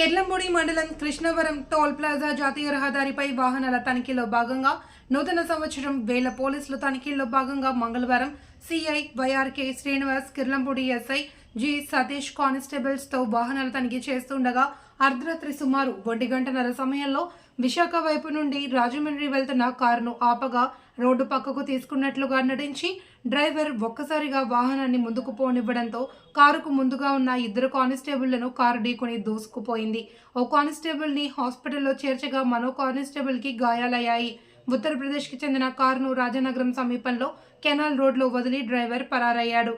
కెర్లంబుడి మండలం Krishnavaram toll plaza జాతీయ రహదారిపై వాహనాల తనిఖీలో భాగంగా నూతన సంవత్సరం వేల పోలీసుల తనిఖీల్లో భాగంగా మంగళవారం CI YRK Srinivas Kirlampudi SI G Satish కానిస్టేబుల్స్తో వాహనాలు వాహనాల తనిఖీ చేస్తుండగా అర్ధరాత్రి సుమారు ఒంటి గంటన్నర సమయంలో విశాఖ వైపు నుండి రాజమండ్రి వెళ్తున్న కారును ఆపగా రోడ్డు పక్కకు తీసుకున్నట్లుగా నటించి డ్రైవర్ ఒక్కసారిగా వాహనాన్ని ముందుకు పోనివ్వడంతో కారుకు ముందుగా ఉన్న ఇద్దరు కానిస్టేబుళ్ళను కారు ఢీకొని దూసుకుపోయింది. ఓ కానిస్టేబుల్ని హాస్పిటల్లో చేర్చగా మరో కానిస్టేబుల్కి గాయాలయ్యాయి. ఉత్తరప్రదేశ్కి చెందిన కారును రాజనగరం సమీపంలో కెనాల్ రోడ్లో వదిలి డ్రైవర్ పరారయ్యాడు.